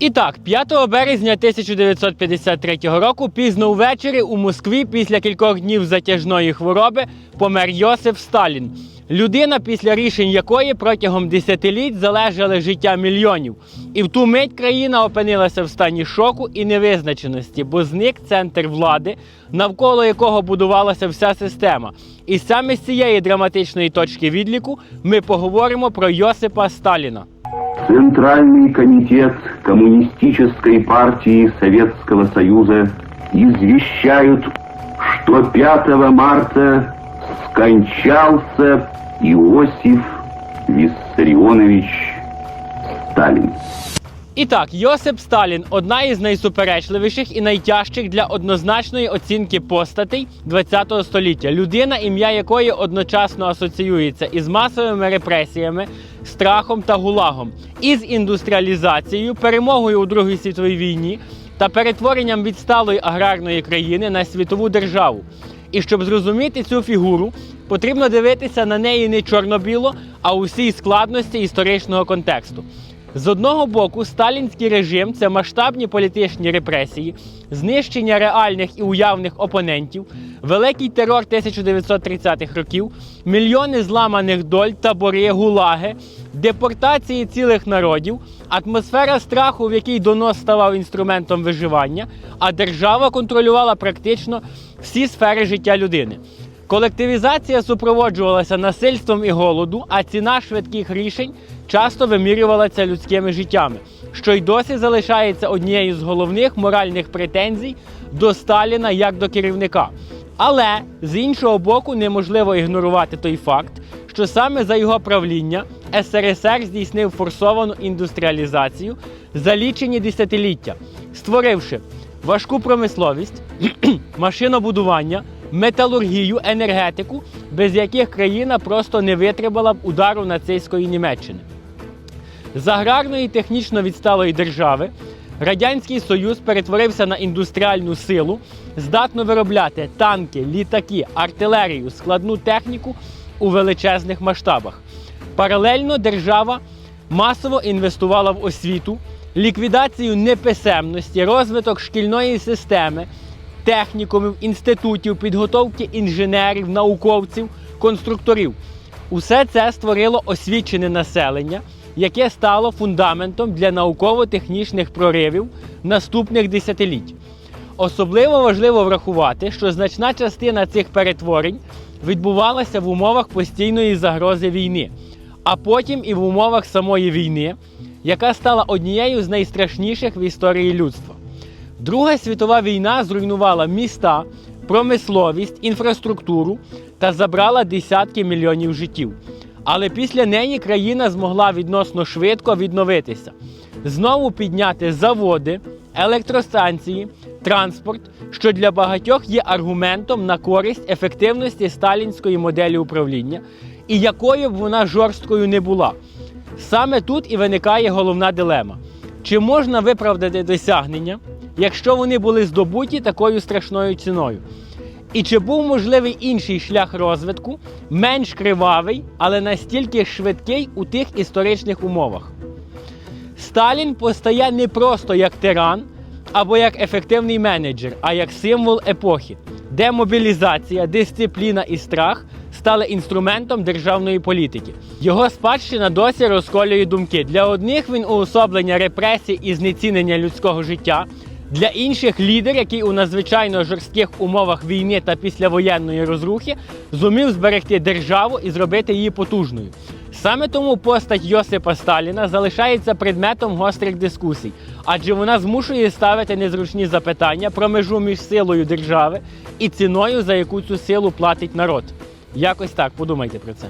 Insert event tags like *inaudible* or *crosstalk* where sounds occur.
І так, 5 березня 1953 року, пізно ввечері у Москві, після кількох днів затяжної хвороби, помер Йосиф Сталін. Людина, після рішень якої протягом десятиліть залежали життя мільйонів. І в ту мить країна опинилася в стані шоку і невизначеності, бо зник центр влади, навколо якого будувалася вся система. І саме з цієї драматичної точки відліку ми поговоримо про Йосипа Сталіна. Центральный комитет Коммунистической партии Советского Союза извещают, что 5 марта скончался Иосиф Виссарионович Сталин. І так, Йосип Сталін одна із найсуперечливіших і найтяжчих для однозначної оцінки постатей ХХ століття. Людина, ім'я якої одночасно асоціюється із масовими репресіями, страхом та гулагом, із індустріалізацією, перемогою у Другій світовій війні та перетворенням відсталої аграрної країни на світову державу. І щоб зрозуміти цю фігуру, потрібно дивитися на неї не чорно-біло, а у всій складності історичного контексту. З одного боку, сталінський режим це масштабні політичні репресії, знищення реальних і уявних опонентів, великий терор 1930-х років, мільйони зламаних доль, табори, гулаги, депортації цілих народів, атмосфера страху, в якій донос ставав інструментом виживання, а держава контролювала практично всі сфери життя людини. Колективізація супроводжувалася насильством і голоду, а ціна швидких рішень часто вимірювалася людськими життями, що й досі залишається однією з головних моральних претензій до Сталіна як до керівника. Але з іншого боку, неможливо ігнорувати той факт, що саме за його правління СРСР здійснив форсовану індустріалізацію за лічені десятиліття, створивши важку промисловість, *clears throat* машинобудування, металургію, енергетику, без яких країна просто не витримала б удару нацистської Німеччини. З аграрної технічно відсталої держави Радянський Союз перетворився на індустріальну силу, здатну виробляти танки, літаки, артилерію, складну техніку у величезних масштабах. Паралельно держава масово інвестувала в освіту, ліквідацію неписемності, розвиток шкільної системи, технікумів, інститутів, підготовки інженерів, науковців, конструкторів. Усе це створило освічене населення, яке стало фундаментом для науково-технічних проривів наступних десятиліть. Особливо важливо врахувати, що значна частина цих перетворень відбувалася в умовах постійної загрози війни, а потім і в умовах самої війни, яка стала однією з найстрашніших в історії людства. Друга світова війна зруйнувала міста, промисловість, інфраструктуру та забрала десятки мільйонів життів. Але після неї країна змогла відносно швидко відновитися, знову підняти заводи, електростанції, транспорт, що для багатьох є аргументом на користь ефективності сталінської моделі управління, і якою б вона жорсткою не була. Саме тут і виникає головна дилема: чи можна виправдати досягнення, якщо вони були здобуті такою страшною ціною? І чи був можливий інший шлях розвитку, менш кривавий, але настільки швидкий у тих історичних умовах? Сталін постає не просто як тиран або як ефективний менеджер, а як символ епохи, де мобілізація, дисципліна і страх стали інструментом державної політики. Його спадщина досі розколює думки. Для одних він уособлення репресій і знецінення людського життя. Для інших лідер, який у надзвичайно жорстких умовах війни та післявоєнної розрухи зумів зберегти державу і зробити її потужною. Саме тому постать Йосипа Сталіна залишається предметом гострих дискусій, адже вона змушує ставити незручні запитання про межу між силою держави і ціною, за яку цю силу платить народ. Якось так подумайте про це.